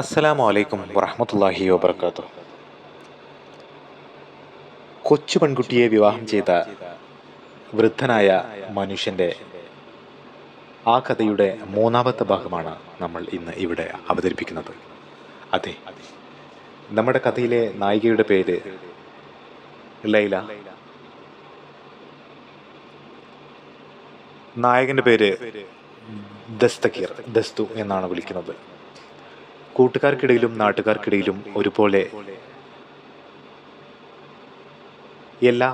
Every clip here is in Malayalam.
അസ്സലാമു അലൈക്കും വറഹമത്തല്ലാഹി വബർക്കാത്തു കൊച്ചു പെൺകുട്ടിയെ വിവാഹം ചെയ്ത വൃദ്ധനായ മനുഷ്യന്റെ ആ കഥയുടെ മൂന്നാമത്തെ ഭാഗമാണ് നമ്മൾ ഇന്ന് ഇവിടെ അവതരിപ്പിക്കുന്നത്. അതെ നമ്മുടെ കഥയിലെ നായികയുടെ പേര് ലൈല. നായകന്റെ പേര് ദസ്തക്കീർ ദസ്തു എന്നാണ് വിളിക്കുന്നത്. കൂട്ടുകാർക്കിടയിലും നാട്ടുകാർക്കിടയിലും ഒരുപോലെ എല്ലാ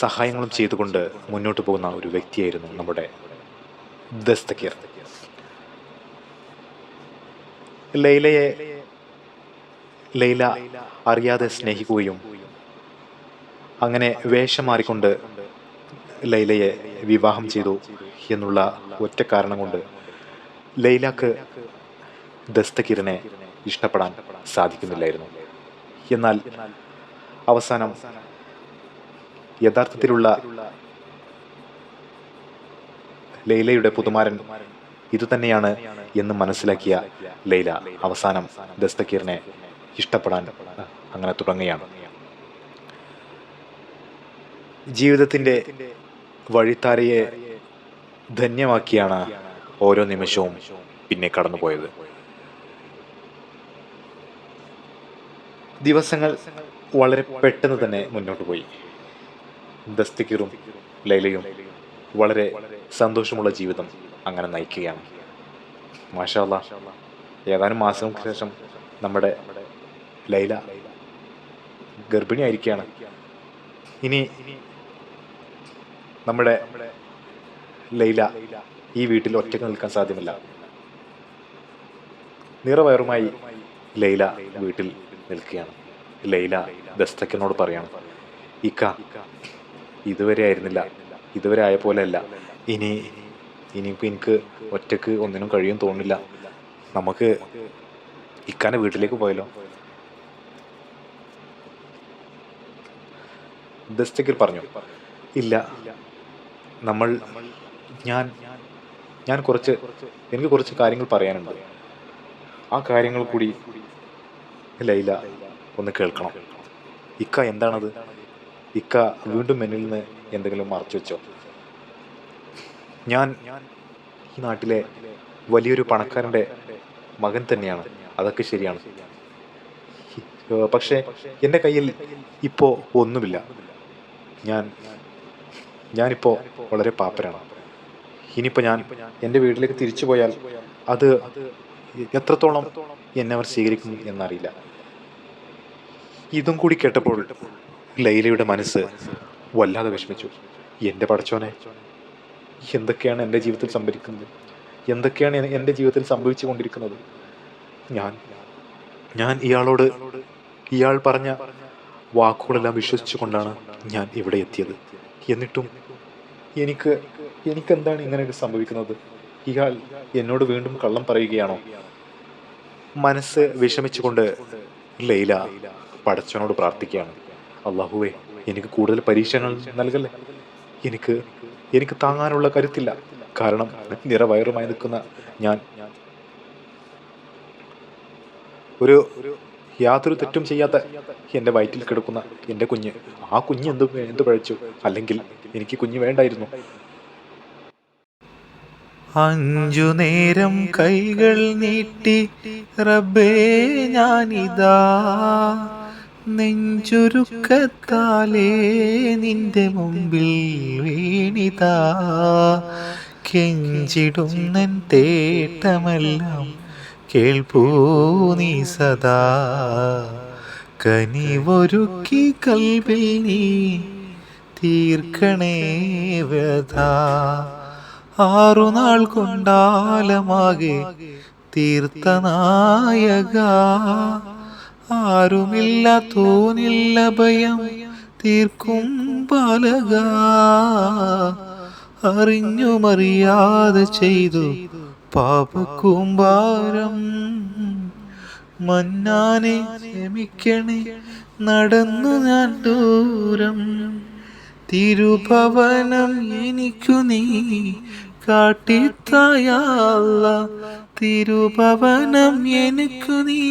സഹായങ്ങളും ചെയ്തുകൊണ്ട് മുന്നോട്ട് പോകുന്ന ഒരു വ്യക്തിയായിരുന്നു നമ്മുടെ ദസ്തക്കീർ ലൈലയെ ലൈല അറിയാതെ സ്നേഹിക്കുകയും അങ്ങനെ വേഷം മാറിക്കൊണ്ട് ലൈലയെ വിവാഹം ചെയ്തു എന്നുള്ള ഒറ്റ കാരണം കൊണ്ട് ലൈലക്ക് ദസ്തക്കിറിനെ ഇഷ്ടപ്പെടാൻ സാധിക്കുന്നില്ലായിരുന്നു. എന്നാൽ അവസാനം യഥാർത്ഥത്തിലുള്ള ലൈലയുടെ പുതുമാരൻ ഇതുതന്നെയാണ് എന്ന് മനസ്സിലാക്കിയ ലൈല അവസാനം ദസ്തക്കീറിനെ ഇഷ്ടപ്പെടാൻ അങ്ങനെ തുടങ്ങുകയാണ്. ജീവിതത്തിന്റെ വഴിത്താരയെ ധന്യമാക്കിയാണ് ഓരോ നിമിഷവും പിന്നെ കടന്നുപോയത്. ദിവസങ്ങൾ വളരെ പെട്ടെന്ന് തന്നെ മുന്നോട്ട് പോയി. ദസ്തിക്കിറും ലൈലയും വളരെ സന്തോഷമുള്ള ജീവിതം അങ്ങനെ നയിക്കുകയാണ്. മാഷാല്ല ഏതാനും മാസങ്ങൾക്ക് ശേഷം നമ്മുടെ ലൈല ഗർഭിണിയായിരിക്കുകയാണ്. ഇനി നമ്മുടെ ലൈല ഈ വീട്ടിൽ ഒറ്റയ്ക്ക് നിൽക്കാൻ സാധ്യമല്ല. നിറവയറുമായി ലൈല വീട്ടിൽ നിൽക്കുകയാണ്. ലൈല ദസ്തക്കിനോട് പറയണം ഇക്ക ഇതുവരെ ആയിരുന്നില്ല. ഇതുവരെ ആയ പോലെ അല്ല. ഇനി ഇനിയിപ്പോൾ എനിക്ക് ഒറ്റയ്ക്ക് ഒന്നിനും കഴിയും തോന്നില്ല നമുക്ക് ഇക്കാന്റെ വീട്ടിലേക്ക് പോയല്ലോ ദസ്തക്കിൽ പറഞ്ഞു ഇല്ല. നമ്മൾ ഞാൻ ഞാൻ കുറച്ച് എനിക്ക് കുറച്ച് കാര്യങ്ങൾ പറയാനുണ്ട്. ആ കാര്യങ്ങൾ കൂടി ലൈല ഒന്ന് കേൾക്കണം. ഇക്ക എന്താണത്? ഇക്ക വീണ്ടും എന്നിൽ നിന്ന് എന്തെങ്കിലും മറച്ചു വെച്ചോ? ഞാൻ ഈ നാട്ടിലെ വലിയൊരു പണക്കാരന്റെ മകൻ തന്നെയാണ്. അതൊക്കെ ശരിയാണ്. പക്ഷേ എന്റെ കയ്യിൽ ഇപ്പോൾ ഒന്നുമില്ല. ഞാൻ ഞാനിപ്പോൾ വളരെ പാപ്പരാണ്. ഇനിയിപ്പോൾ ഞാൻ എന്റെ വീട്ടിലേക്ക് തിരിച്ചു പോയാൽ അത് എത്രത്തോളം എന്നെ അവർ സ്വീകരിക്കും എന്നറിയില്ല. ഇതും കൂടി കേട്ടപ്പോൾ ലൈലയുടെ മനസ്സ് വല്ലാതെ വിഷമിച്ചു. എന്റെ പടച്ചോനെ എന്തൊക്കെയാണ് എന്റെ ജീവിതത്തിൽ സംഭവിക്കുന്നത്? എന്തൊക്കെയാണ് എന്റെ ജീവിതത്തിൽ സംഭവിച്ചു കൊണ്ടിരിക്കുന്നത്? ഞാൻ ഞാൻ ഇയാളോട് ഇയാൾ പറഞ്ഞ വാക്കുകളെല്ലാം വിശ്വസിച്ചുകൊണ്ടാണ് ഞാൻ ഇവിടെ എത്തിയത്. എന്നിട്ടും എനിക്ക് എനിക്കെന്താണ് ഇങ്ങനെയൊക്കെ സംഭവിക്കുന്നത്? ഇയാൾ എന്നോട് വീണ്ടും കള്ളം പറയുകയാണോ? മനസ്സ് വിഷമിച്ചുകൊണ്ട് ലൈല പടച്ചവനോട് പ്രാർത്ഥിക്കുകയാണ്. അള്ളാഹുവേ എനിക്ക് കൂടുതൽ പരീക്ഷകൾ നൽകല്ലേ? എനിക്ക് എനിക്ക് താങ്ങാനുള്ള കരുത്തില്ല. കാരണം നിറവയറുമായി നിൽക്കുന്ന ഞാൻ. ഒരു യാതൊരു തെറ്റും ചെയ്യാത്ത എന്റെ വയറ്റിൽ കിടക്കുന്ന എന്റെ കുഞ്ഞ്. ആ കുഞ്ഞ് എന്ത് എന്ത് പഴച്ചു? അല്ലെങ്കിൽ എനിക്ക് കുഞ്ഞ് വേണ്ടായിരുന്നു. അഞ്ചു നേരം കൈകൾ നീട്ടി റബ്ബേ ഞാനിതാ. നെഞ്ചുരുക്കത്താലേ നിന്റെ മുമ്പിൽ വീണിതാ. കെഞ്ചിടുന്നൻ തേട്ടമെല്ലാം കേൾപ്പൂ നീ സദാ. കനിവൊരുക്കി കൽവിൽ നീ തീർക്കണേ വ്യഥ. ആറുനാൾ കൊണ്ടാലമാകെ തീർത്ഥനായക ആരുമില്ല തോന്നില്ല ഭയം തീർക്കും ബാലക അറിഞ്ഞുമറിയാതെ ചെയ്തു പാപക്കൂമ്പാരം മന്നാനെ ക്ഷമിക്കണേ നടന്നു ഞാൻ ദൂരം. തിരുഭവനം എനിക്കു നീ കാട്ടിത്തായല്ല തിരുഭവനം എനിക്കു നീ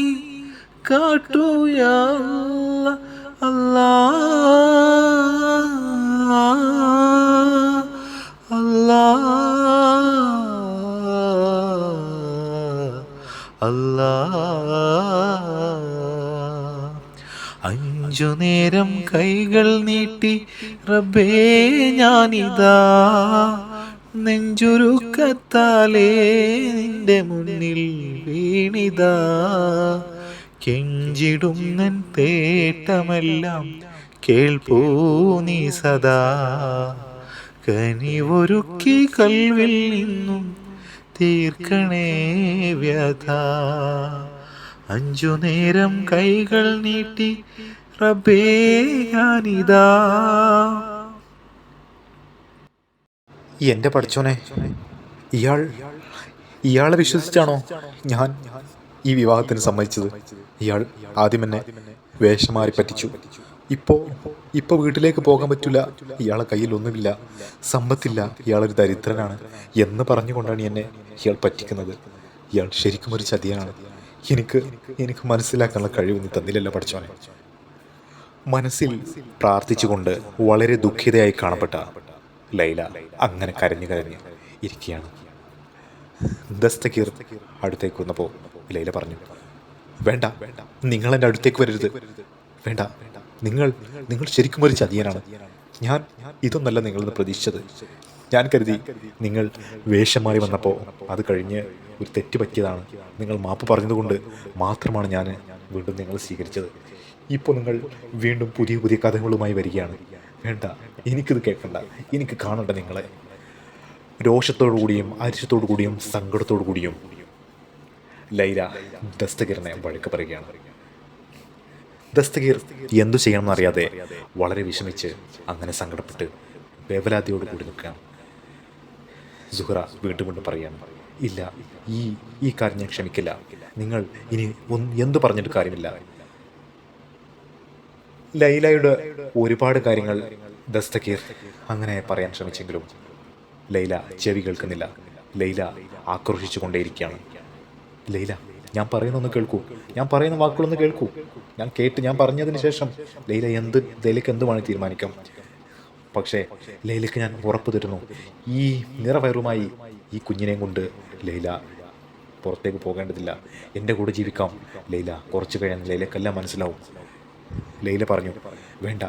കാട്ടുയാ അല്ല അല്ല അല്ല. അഞ്ചു നേരം കൈകൾ നീട്ടി റബ്ബേ ഞാനിതാ. നെഞ്ചുരുക്കത്താലേ നിന്റെ മുന്നിൽ വീണിതാ. കെഞ്ചിടുന്നൻ തേട്ടമെല്ലാം കേൾപ്പൂ നീ സദാ. കനിവൊരുക്കി കൽവിൽ നിന്നും തീർക്കണേ വ്യഥ. അഞ്ചു നേരം കൈകൾ നീട്ടി റബ്ബേ ഞാനിതാ. എന്റെ പഠിച്ചോനെ. ഇയാൾ ഇയാളെ വിശ്വസിച്ചാണോ ഞാൻ ഈ വിവാഹത്തിന് സമ്മതിച്ചത്? ഇയാൾ ആദ്യം എന്നെ വേഷം മാറി പറ്റിച്ചു. ഇപ്പോ ഇപ്പൊ വീട്ടിലേക്ക് പോകാൻ പറ്റില്ല ഇയാളെ കയ്യിൽ ഒന്നുമില്ല. സമ്പത്തില്ല. ഇയാളൊരു ദരിദ്രനാണ് എന്ന് പറഞ്ഞുകൊണ്ടാണ് എന്നെ ഇയാൾ പറ്റിക്കുന്നത്. ഇയാൾ ശരിക്കും ഒരു ചതിയാണ്. എനിക്ക് എനിക്ക് മനസ്സിലാക്കാനുള്ള കഴിവൊന്നും തന്നില്ലല്ലോ പഠിച്ചോനെ. മനസ്സിൽ പ്രാർത്ഥിച്ചുകൊണ്ട് വളരെ ദുഃഖിതയായി കാണപ്പെട്ട ലൈല അങ്ങനെ കരഞ്ഞു കരഞ്ഞ് ഇരിക്കുകയാണ്. ദസ്തകീർ അടുത്തേക്ക് വന്നപ്പോൾ ലൈല പറഞ്ഞു വേണ്ട വേണ്ട നിങ്ങൾ എന്റെ അടുത്തേക്ക് വരരുത്. വേണ്ട നിങ്ങൾ നിങ്ങൾ ശരിക്കും ഒരു ചതിയനാണ്. ഞാൻ ഇതൊന്നല്ല നിങ്ങളെന്ന് പ്രതീക്ഷിച്ചത്. ഞാൻ കരുതി നിങ്ങൾ വേഷം മാറി വന്നപ്പോൾ അത് കഴിഞ്ഞ് ഒരു തെറ്റ് പറ്റിയതാണ്. നിങ്ങൾ മാപ്പ് പറഞ്ഞതുകൊണ്ട് മാത്രമാണ് ഞാൻ വീണ്ടും നിങ്ങൾ സ്വീകരിച്ചത്. ഇപ്പോൾ നിങ്ങൾ വീണ്ടും പുതിയ പുതിയ കഥകളുമായി വരികയാണ്. വേണ്ട എനിക്കിത് കേൾക്കണ്ട. എനിക്ക് കാണണ്ട നിങ്ങളെ. രോഷത്തോടു കൂടിയും അരിശത്തോടു കൂടിയും സങ്കടത്തോടു കൂടിയും ലൈല ദസ്തഗീറിനെ വഴക്ക് പറയുകയാണ്. ദസ്തഗീർ എന്തു ചെയ്യണമെന്നറിയാതെ വളരെ വിഷമിച്ച് അങ്ങനെ സങ്കടപ്പെട്ട് വേവലാതിയോട് കൂടി നിൽക്കുകയാണ്. സുഹറ വീണ്ടും വീണ്ടും പറയാണ് ഇല്ല ഈ ഈ കാര്യം ഞാൻ ക്ഷമിക്കില്ല. നിങ്ങൾ ഇനി എന്തു പറഞ്ഞിട്ട് കാര്യമില്ല. ലൈലയുടെ ഒരുപാട് കാര്യങ്ങൾ ദസ്തകീർ അങ്ങനെ പറയാൻ ശ്രമിച്ചെങ്കിലും ലൈല ചെവി കേൾക്കുന്നില്ല. ലൈല ആക്രോശിച്ചുകൊണ്ടേയിരിക്കുകയാണ് ലൈല ഞാൻ പറയുന്നൊന്ന് കേൾക്കൂ. ഞാൻ പറയുന്ന വാക്കുകളൊന്ന് കേൾക്കൂ. ഞാൻ കേട്ട് ഞാൻ പറഞ്ഞതിന് ശേഷം ലൈല എന്ത് ലൈലയ്ക്ക് എന്ത് വേണമെങ്കിൽ തീരുമാനിക്കാം? പക്ഷേ ലൈലക്ക് ഞാൻ ഉറപ്പ് തരുന്നു. ഈ നിറവയറുമായി ഈ കുഞ്ഞിനെയും കൊണ്ട് ലൈല പുറത്തേക്ക് പോകേണ്ടതില്ല. എന്റെ കൂടെ ജീവിക്കാം. ലൈല കുറച്ച് കഴിയാൻ ലൈലക്കെല്ലാം മനസ്സിലാവും. ലൈല പറഞ്ഞു വേണ്ട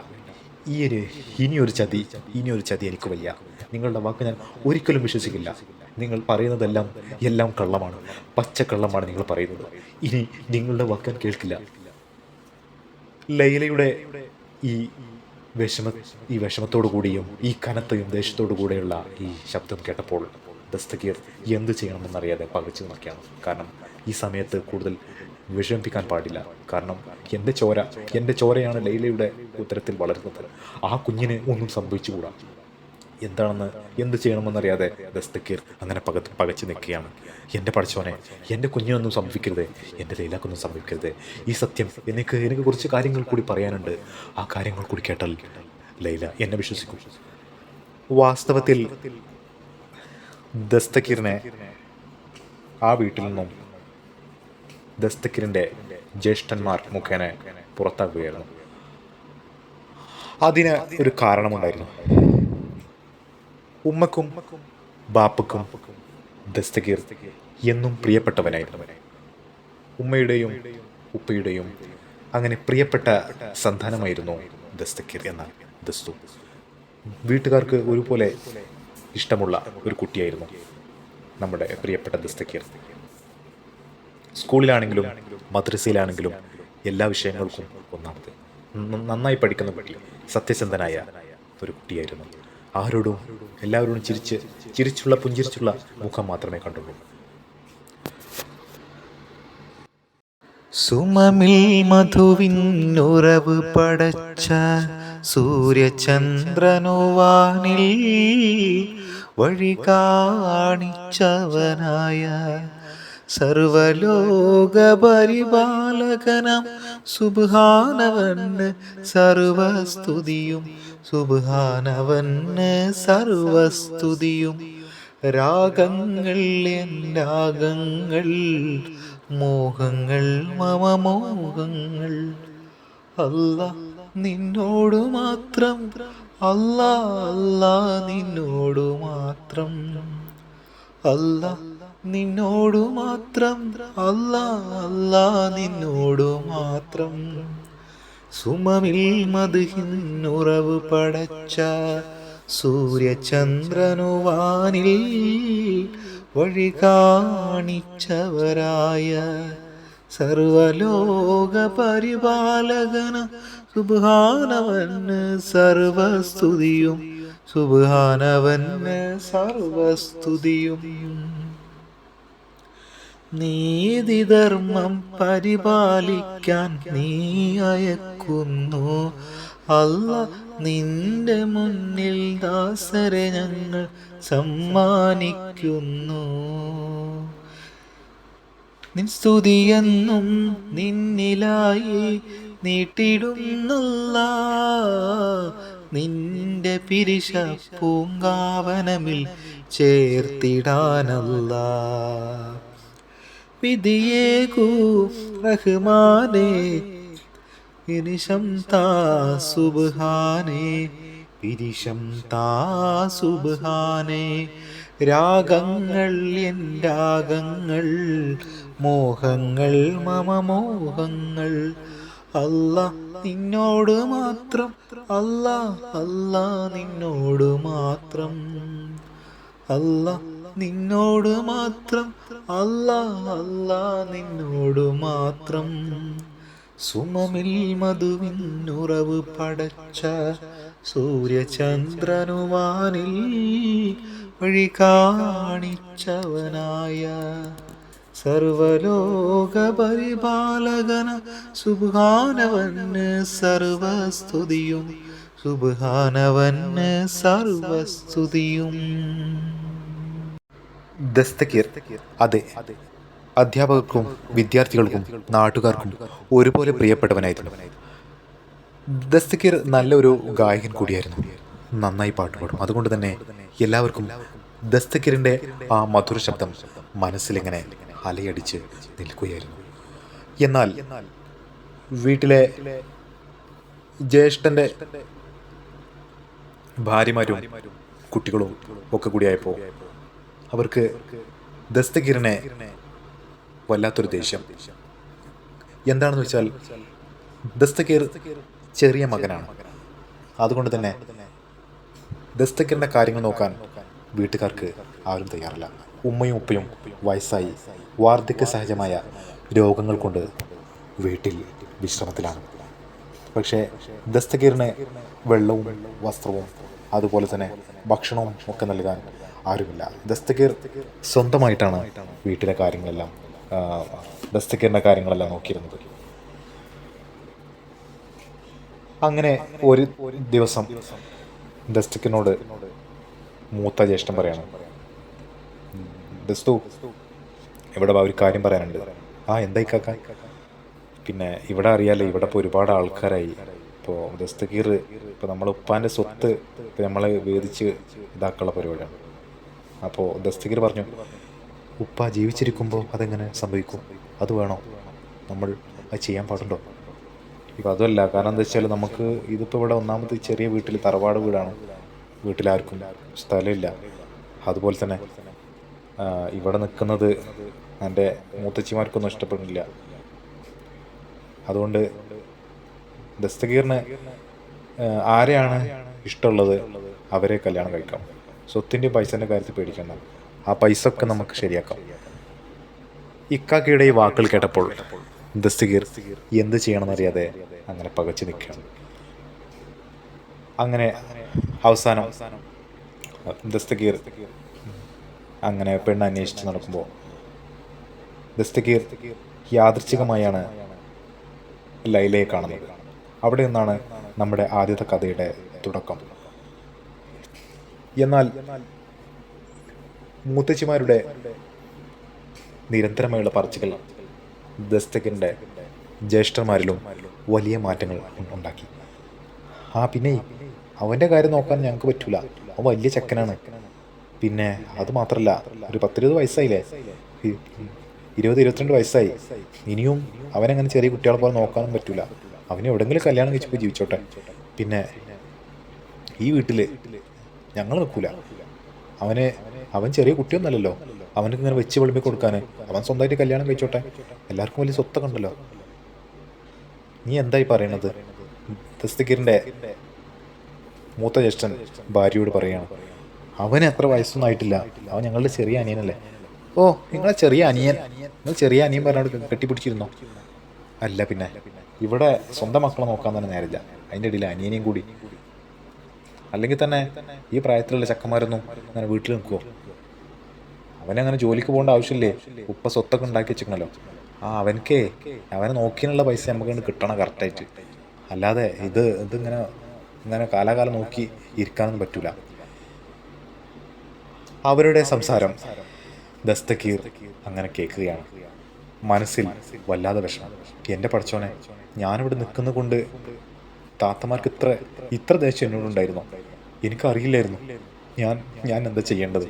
ഈ ഒരു ഇനിയൊരു ചതി ഇനിയൊരു ചതി എനിക്ക് വയ്യ. നിങ്ങളുടെ വാക്ക് ഞാൻ ഒരിക്കലും വിശ്വസിക്കില്ല. നിങ്ങൾ പറയുന്നതെല്ലാം എല്ലാം കള്ളമാണ്. പച്ചക്കള്ളമാണ് നിങ്ങൾ പറയുന്നത്. ഇനി നിങ്ങളുടെ വാക്ക് ഞാൻ കേൾക്കില്ല. ലൈലയുടെ ഈ വിഷമ ഈ വിഷമത്തോടു കൂടിയും ഈ കനത്തയും ദേഷ്യത്തോടു കൂടെയുള്ള ഈ ശബ്ദം കേട്ടപ്പോൾ ദസ്തഗീർ എന്ത് ചെയ്യണമെന്നറിയാതെ പകച്ചു നോക്കിയാണ് കാരണം ഈ സമയത്ത് കൂടുതൽ വിഷമിപ്പിക്കാൻ പാടില്ല. കാരണം എന്റെ ചോര എന്റെ ചോരയാണ് ലൈലയുടെ ഉത്തരത്തിൽ വളരുന്നത്. ആ കുഞ്ഞിന് ഒന്നും സംഭവിച്ചുകൂടാ. എന്താണെന്ന് എന്ത് ചെയ്യണമെന്നറിയാതെ ദസ്തക്കീർ അങ്ങനെ പക പകച്ചു നിൽക്കുകയാണ്. എന്റെ പഠിച്ചോനെ എന്റെ കുഞ്ഞിനൊന്നും സംഭവിക്കരുത്. എന്റെ ലൈലാക്കൊന്നും സംഭവിക്കരുത്. ഈ സത്യം എനിക്ക് എനിക്ക് കുറച്ച് കാര്യങ്ങൾ കൂടി പറയാനുണ്ട്. ആ കാര്യങ്ങൾ കൂടി കേട്ടാൽ ലൈല എന്നെ വിശ്വസിക്കും. വാസ്തവത്തിൽ ദസ്തക്കീറിനെ ആ വീട്ടിൽ നിന്നും ദസ്തക്കിറിന്റെ ജ്യേഷ്ഠന്മാർ മുഖേന പുറത്താക്കുകയായിരുന്നു അതിന് ഒരു കാരണമുണ്ടായിരുന്നു. ഉമ്മക്കും ബാപ്പക്കും ദസ്തഗീർ എന്നും പ്രിയപ്പെട്ടവനായിരുന്നു. ഉമ്മയുടെയും ഉപ്പയുടെയും അങ്ങനെ പ്രിയപ്പെട്ട സന്താനമായിരുന്നു ദസ്തഗീർ എന്ന ദസ്തു. വീട്ടുകാർക്ക് ഒരുപോലെ ഇഷ്ടമുള്ള ഒരു കുട്ടിയായിരുന്നു നമ്മുടെ പ്രിയപ്പെട്ട ദസ്തഗീർ. സ്കൂളിലാണെങ്കിലും മദ്രസയിലാണെങ്കിലും എല്ലാ വിഷയങ്ങൾക്കും ഒന്നാമത്. നന്നായി പഠിക്കുന്ന കുട്ടി സത്യസന്ധനായ ഒരു കുട്ടിയായിരുന്നു. ആരോടും എല്ലാവരോടും ചിരിച്ച് ചിരിച്ചുള്ള പുഞ്ചിരിച്ചുള്ള മുഖം മാത്രമേ കണ്ടുള്ളൂ. സുമമിൽ മധുവിനുറവ് പടച്ച സൂര്യചന്ദ്രനുവാനിൽ വഴി കാണിച്ചവനായ സർവലോക പരിപാലകനം സുബാനവന് സർവസ്തുതിയും സുബാനവന് സർവസ്തുതിയും. രാഗങ്ങൾ എൻ രാഗങ്ങൾ മോഹങ്ങൾ മമ മോഹങ്ങൾ. അല്ല നിന്നോട് മാത്രം അല്ല അല്ല നിന്നോട് മാത്രം. അല്ല നിന്നോട് മാത്രം. അല്ല അല്ല നിന്നോടു മാത്രം. സുമമിൽ മധുഹിന്നുറവ് പടച്ച സൂര്യചന്ദ്രനുവാനിൽ വഴി കാണിച്ചവരായ സർവലോക പരിപാലകന സുബാനവന് സർവസ്തുതിയും സുബാനവന് സർവസ്തുതിയും. നീതിധർമ്മം പരിപാലിക്കാൻ നീ അയക്കുന്നു. അല്ല നിന്റെ മുന്നിൽ ദാസരെ ഞങ്ങൾ സമ്മാനിക്കുന്നു. നിൻ സ്തുതിയെന്നും നിന്നിലായി നീട്ടിടുന്നുള്ള. നിന്റെ പിരിശ പൂങ്കാവനമിൽ ചേർത്തിടാനല്ല. വിധിയേകൂ റഹ്മാനേ പിരിശം താ സുബ്ഹാനേ പിരിശം താ രാഗങ്ങൾ എൻ രാഗങ്ങൾ മോഹങ്ങൾ മമ മോഹങ്ങൾ. അല്ല നിന്നോട് മാത്രം അല്ല അല്ല നിന്നോട് മാത്രം. അല്ല നിന്നോട് മാത്രം അല്ല അല്ല നിന്നോട് മാത്രം. സുമമിൽ മധുവിന്നുറവ് പടച്ച സൂര്യചന്ദ്രനുവാനിൽ വഴി കാണിച്ചവനായ സർവലോക പരിപാലകന സുബാനവന് സർവസ്തുതിയും സുബാനവന് സർവസ്തുതിയും. ദസ്തക്കീർ അതെ അധ്യാപകർക്കും വിദ്യാർത്ഥികൾക്കും നാട്ടുകാർക്കും ഒരുപോലെ പ്രിയപ്പെട്ടവനായിരുന്നു. ദസ്തക്കീർ നല്ലൊരു ഗായകൻ കൂടിയായിരുന്നു. നന്നായി പാട്ട് പാടും. അതുകൊണ്ട് തന്നെ എല്ലാവർക്കും ദസ്തക്കീറിന്റെ ആ മധുര ശബ്ദം മനസ്സിലിങ്ങനെ അലയടിച്ച് നിൽക്കുകയായിരുന്നു. എന്നാൽ വീട്ടിലെ ജ്യേഷ്ഠന്റെ ഭാര്യമാരും കുട്ടികളും ഒക്കെ കൂടിയായപ്പോൾ അവർക്ക് ദസ്തഗീറിനെ വല്ലാത്തൊരു ദേഷ്യം. എന്താണെന്ന് വെച്ചാൽ ദസ്തഗീർ ചെറിയ മകനാണ്. അതുകൊണ്ട് തന്നെ ദസ്തഗീറിന്റെ കാര്യങ്ങൾ നോക്കാൻ വീട്ടുകാർക്ക് ആരും തയ്യാറില്ല. ഉമ്മയും ഉപ്പയും വയസ്സായി വാർദ്ധക്യ സഹജമായ രോഗങ്ങൾ കൊണ്ട് വീട്ടിൽ വിശ്രമത്തിലാണ്. പക്ഷേ ദസ്തഗീറിന് വെള്ളവും വസ്ത്രവും അതുപോലെ തന്നെ ഭക്ഷണവും ഒക്കെ നൽകാൻ ആരുമില്ല. ദസ്തഗീർ സ്വന്തമായിട്ടാണ് വീട്ടിലെ കാര്യങ്ങളെല്ലാം ദസ്തഗീറിന്റെ കാര്യങ്ങളെല്ലാം നോക്കിയിരുന്നത്. അങ്ങനെ ഒരു ദിവസം ദസ്തഗീറിനോട് മൂത്ത ജ്യേഷ്ഠൻ പറയണം ദസ്തു ഇവിടെ ഒരു കാര്യം പറയാനുണ്ട്. ആ എന്തായി കാക്ക? പിന്നെ ഇവിടെ അറിയാലോ ഇവിടെ ഇപ്പോൾ ഒരുപാട് ആൾക്കാരായി. ഇപ്പോൾ ദസ്തഗീർ ഇപ്പോൾ നമ്മളെ ഉപ്പാന്റെ സ്വത്ത് ഇപ്പോൾ നമ്മളെ വേദിച്ച് ഇതാക്കാനുള്ള പരിപാടിയാണ്. അപ്പോൾ ദസ്തഗീർ പറഞ്ഞു ഉപ്പ ജീവിച്ചിരിക്കുമ്പോൾ അതെങ്ങനെ സംഭവിക്കും? അത് വേണോ? നമ്മൾ അത് ചെയ്യാൻ പാടുണ്ടോ? ഇപ്പോൾ അതുമല്ല കാരണം എന്താ വെച്ചാൽ നമുക്ക് ഇതിപ്പോൾ ഇവിടെ ഒന്നാമത് ചെറിയ വീട്ടിൽ തറവാട് വീടാണ്. വീട്ടിലാർക്കും സ്ഥലമില്ല. അതുപോലെ തന്നെ ഇവിടെ നിൽക്കുന്നത് എന്റെ മൂത്തച്ചിമാർക്കൊന്നും ഇഷ്ടപ്പെടുന്നില്ല. അതുകൊണ്ട് ദസ്തഗീറിന് ആരെയാണ് ഇഷ്ടമുള്ളത് അവരെ കല്യാണം കഴിക്കാം. സ്വത്തിന്റെ പൈസേന്റെ കാര്യത്തിൽ പേടിക്കണ്ട. ആ പൈസ ഒക്കെ നമുക്ക് ശരിയാക്കാം. ഇക്കാക്കയുടെ ഈ വാക്കുകൾ കേട്ടപ്പോൾ ദസ്തഗീർ എന്ത് ചെയ്യണമെന്നറിയാതെ അങ്ങനെ പകച്ചു നിൽക്കുകയാണ്. അങ്ങനെ അവസാനം ദസ്തഗീർ അങ്ങനെ പെണ്ണ് അന്വേഷിച്ച് നടക്കുമ്പോൾ ദസ്തഗീർ യാദൃച്ഛികമായാണ് ലൈലയെ കാണുന്നത്. അവിടെ നിന്നാണ് നമ്മുടെ ആദ്യത്തെ കഥയുടെ തുടക്കം. എന്നാൽ മുത്തച്ഛിമാരുടെ നിരന്തരമായുള്ള പറച്ചുകൾ ദസ്തഗിന്റെ ജ്യേഷ്ഠന്മാരിലും വലിയ മാറ്റങ്ങൾ ഉണ്ടാക്കി. ആ പിന്നെ അവന്റെ കാര്യം നോക്കാൻ ഞങ്ങൾക്ക് പറ്റൂല. അവൻ വലിയ ചെക്കനാണ്. പിന്നെ അത് മാത്രമല്ല ഒരു പത്തിരുപത് വയസ്സായില്ലേ? ഇരുപത് ഇരുപത്തിരണ്ട് വയസ്സായി. ഇനിയും അവനങ്ങനെ ചെറിയ കുട്ടികളെ പോലെ നോക്കാനും പറ്റൂല. അവന് എവിടെങ്കിലും കല്യാണം കഴിച്ചപ്പോൾ ജീവിച്ചോട്ടെ. പിന്നെ ഈ വീട്ടിൽ ഞങ്ങൾ നിൽക്കൂല. അവനെ അവൻ ചെറിയ കുട്ടിയൊന്നല്ലല്ലോ. അവനക്ക് ഇങ്ങനെ വെച്ച് വിളമ്പി കൊടുക്കാൻ അവൻ സ്വന്തമായിട്ട് കല്യാണം കഴിച്ചോട്ടെ. എല്ലാവർക്കും വലിയ സ്വത്തൊക്കെ ഉണ്ടല്ലോ. നീ എന്തായി പറയണത്? ദസ്തഗീറിന്റെ മൂത്ത ജ്യേഷ്ഠൻ ഭാര്യയോട് പറയാണ്. അവന് എത്ര വയസ്സൊന്നും ആയിട്ടില്ല. അവൻ ഞങ്ങളുടെ ചെറിയ അനിയനല്ലേ. ഓ നിങ്ങളെ ചെറിയ അനിയൻ. നിങ്ങൾ ചെറിയ അനിയൻ പറഞ്ഞോട് കെട്ടിപ്പിടിച്ചിരുന്നോ? അല്ല പിന്നെ. ഇവിടെ സ്വന്തം മക്കളെ നോക്കാൻ തന്നെ നേരില്ല അതിന്റെ ഇടയിൽ അനിയനെയും കൂടി. അല്ലെങ്കിൽ തന്നെ ഈ പ്രായത്തിലുള്ള ചക്കന്മാരൊന്നും അങ്ങനെ വീട്ടിൽ നിൽക്കുമോ അവനങ്ങനെ ജോലിക്ക് പോകേണ്ട ആവശ്യമില്ലേ? ഉപ്പ സ്വത്തൊക്കെ ഉണ്ടാക്കി വെച്ചിരിക്കണല്ലോ. ആ അവനക്കേ അവനെ നോക്കിയുള്ള പൈസ നമുക്ക് കണ്ട് കിട്ടണം കറക്റ്റായിട്ട് അല്ലാതെ ഇത് ഇതിങ്ങനെ ഇങ്ങനെ കാലാകാലം നോക്കി ഇരിക്കാനൊന്നും പറ്റൂല. അവരുടെ സംസാരം ദസ്തക്കീർ അങ്ങനെ കേൾക്കുകയാണ്. മനസ്സിൽ വല്ലാതെ വിഷമം. എന്റെ പഠിച്ചോനെ ഞാനിവിടെ നിൽക്കുന്നത് കൊണ്ട് താത്തമാർക്ക് ഇത്ര ഇത്ര ദേഷ്യം എന്നോടുണ്ടായിരുന്നു എനിക്കറിയില്ലായിരുന്നു. ഞാൻ ഞാൻ എന്താ ചെയ്യേണ്ടത്?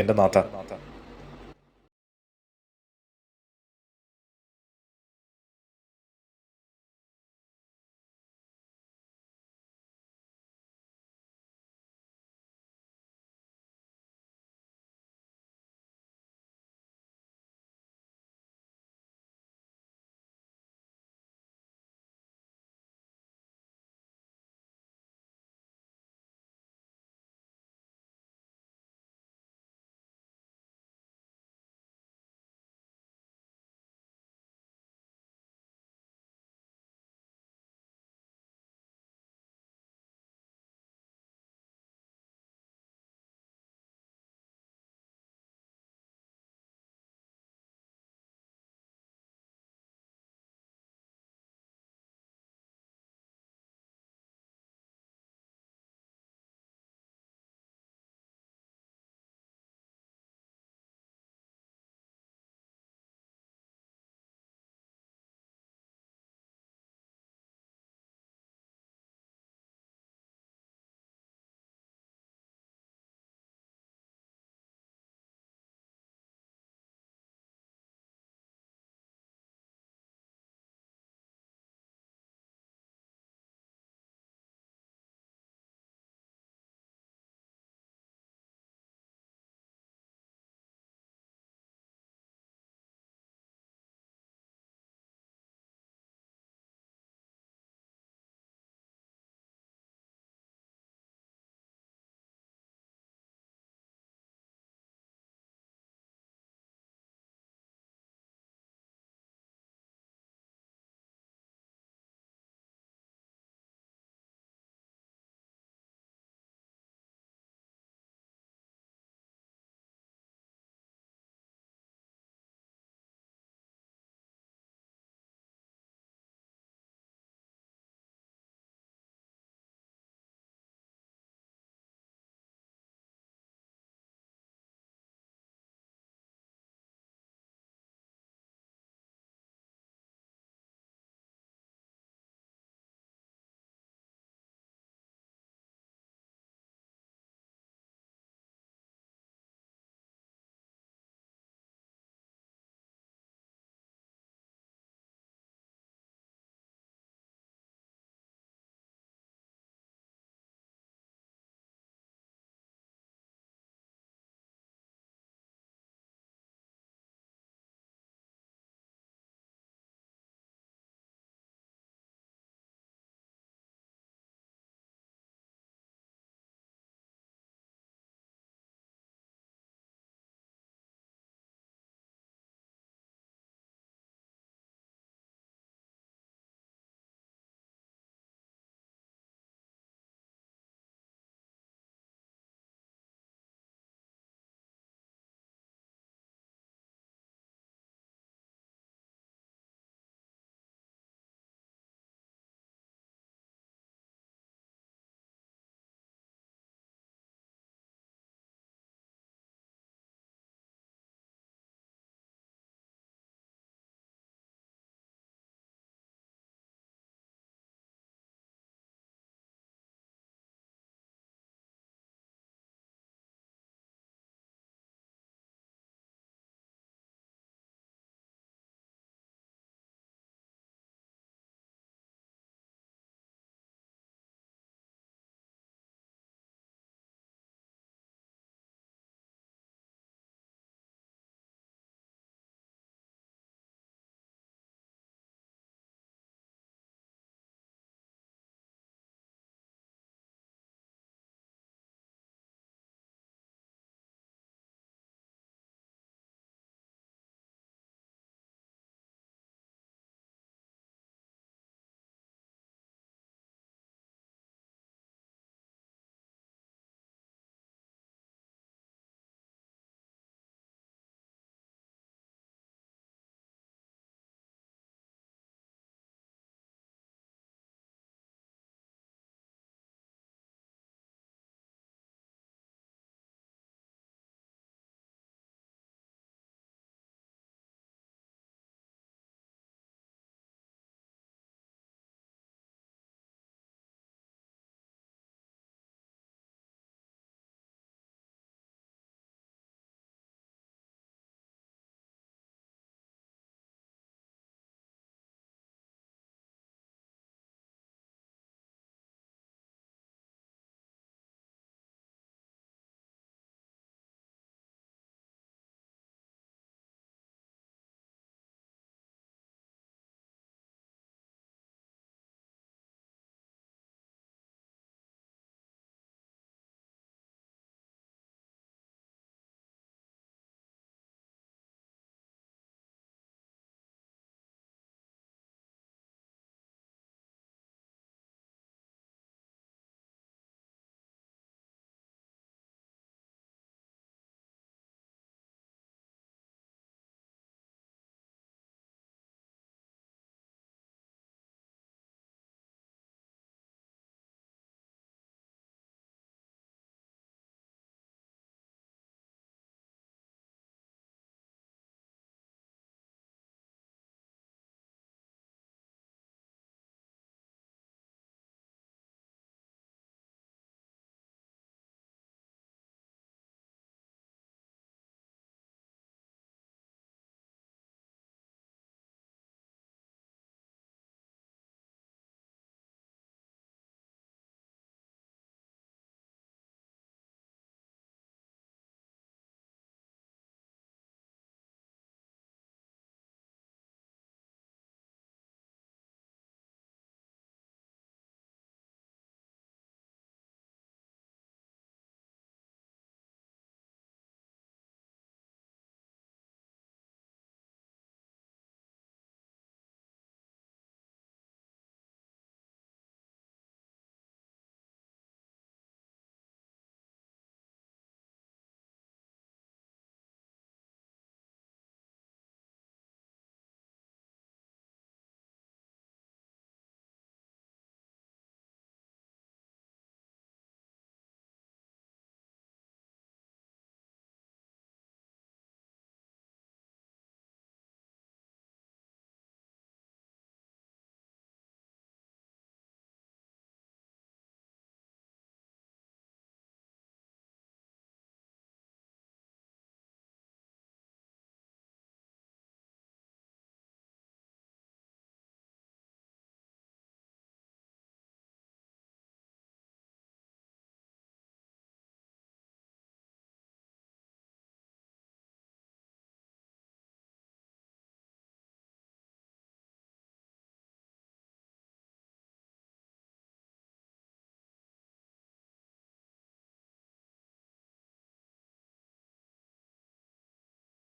എന്റെ നാഥ